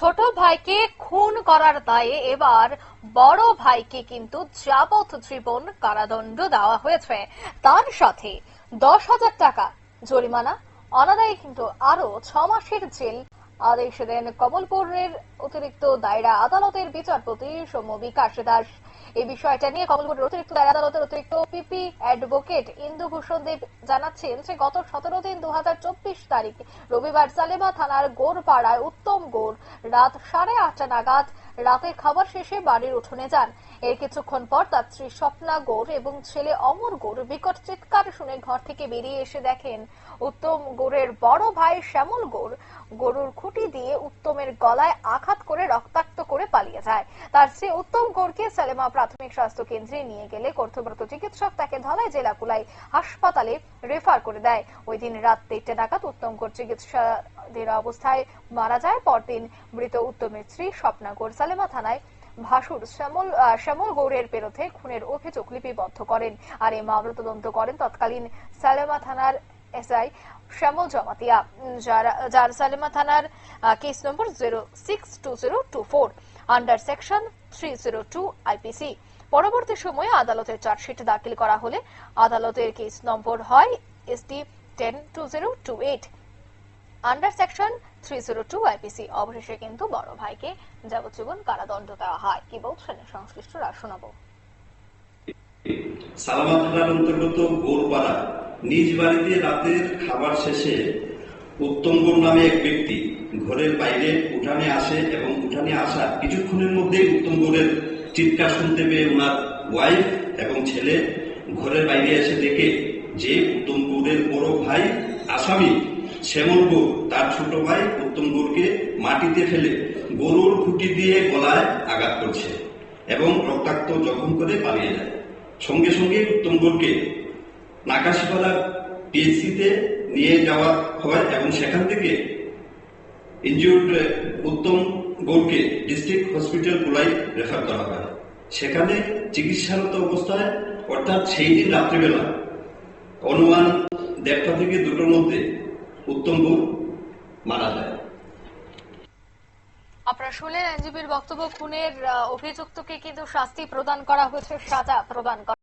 ছোট ভাইকে খুন করার দায়ে এবার বড় ভাইকে কিন্তু যাবজ্জীবন কারাদণ্ড দেওয়া হয়েছে। তার সাথে দশ হাজার টাকা জরিমানা, অনাদায় কিন্তু আরও ছ মাসের জেল আদেশ দেন কমলপুরের অতিরিক্ত দায়রা আদালতের বিচারপতি সৌম্য বিকাশ দাস। এই বিষয়টা নিয়ে কমলপুরের অতিরিক্ত দায়রা আদালতের অতিরিক্ত পিপি অ্যাডভোকেট ইন্দুভূষণ দেব জানাচ্ছেন যে, গত সতেরো দিন দু তারিখ রবিবার সালেমা থানার গোরপাড়ায় উত্তম গোর রাত সাড়ে আটটা নাগাদ রাতের খাবার শেষে বাড়ির উঠোনে যান। এর কিছুক্ষণ পর তার স্ত্রী স্বপ্না গোর এবং ছেলে অমর গোর বিকট চিৎকার শুনে ঘর থেকে বেরিয়ে এসে দেখেন, উত্তম গোরের বড় ভাই শ্যামল গোর গরুর খুঁটি দিয়ে উত্তমের গলায় আঘাত করে রক্তাক্ত করে পালিয়ে যায়। তার স্ত্রী উত্তম গোরকে সালেমা প্রাথমিক স্বাস্থ্য কেন্দ্রে নিয়ে গেলে কর্তব্যরত চিকিৎসক তাকে ধলাই জেলা কুলাই হাসপাতালে রেফার করে দেয়। ওই দিন রাত দেড়টা নাগাদ উত্তম গোর চিকিৎসাধীন অবস্থায় মারা যায়। পরদিন মৃত উত্তমের স্ত্রী স্বপ্না গোর সালেমা থানায় ভাসুর শ্যামল শ্যামল গৌড়ের বিরুদ্ধে খুনের অভিযোগ লিপিবদ্ধ করেন। আর এই মামলা তদন্ত করেন তৎকালীন সালেমা থানার এসআই শ্যামল জমাতিয়া যার সালেমা থানার case number zero six two zero two four under section three zero two IPC পরবর্তী সময়ে আদালতের চার্জশিট দাখিল করা হলে আদালতের কেস নম্বর হয় ST ten two zero two eight under section three zero two IPC অবশেষে কিন্তু বড় ভাইকে যাবজ্জীবন কারাদণ্ড দেওয়া হয়। কি বলছেন সংশ্লিষ্টরা? শোনাবো। সালামা থানার অন্তর্গত গোরপাড়া নিজ বাড়িতে রাতের খাবার শেষে উত্তম নামে এক ব্যক্তি ঘরের বাইরে উঠানে আসে এবং উঠানে আসা কিছুক্ষণের মধ্যেই উত্তম গোরের চিৎকার শুনতে পেয়ে ওনার ওয়াইফ এবং ছেলে ঘরের বাইরে এসে দেখে যে উত্তম গৌড়ের বড় ভাই আসামি শ্যামল গৌর তার ছোট ভাই উত্তম গৌরকে মাটিতে ফেলে গরুর খুঁটি দিয়ে গলায় আঘাত করছে এবং রক্তাক্ত জখম করে পালিয়ে যায়। সঙ্গে সঙ্গে উত্তম গৌরকে নাকাশিপাড়া পিএইচসিতে নিয়ে যাওয়া হয় এবং সেখান থেকে ইনজিউর্ড উত্তম গৌরকে ডিস্ট্রিক্ট হসপিটাল কুলাই রেফার করা হয়। সেখানে চিকিৎসারত অবস্থায়, অর্থাৎ সেই দিন রাত্রিবেলা, অনুমান দেড়টা থেকে দুটোর মধ্যে উত্তম মারা যায়। আপনারা শুনলেন আইনজীবীর বক্তব্য, খুনের অভিযুক্তকে কিন্তু শাস্তি প্রদান করা হয়েছে, সাজা প্রদান করা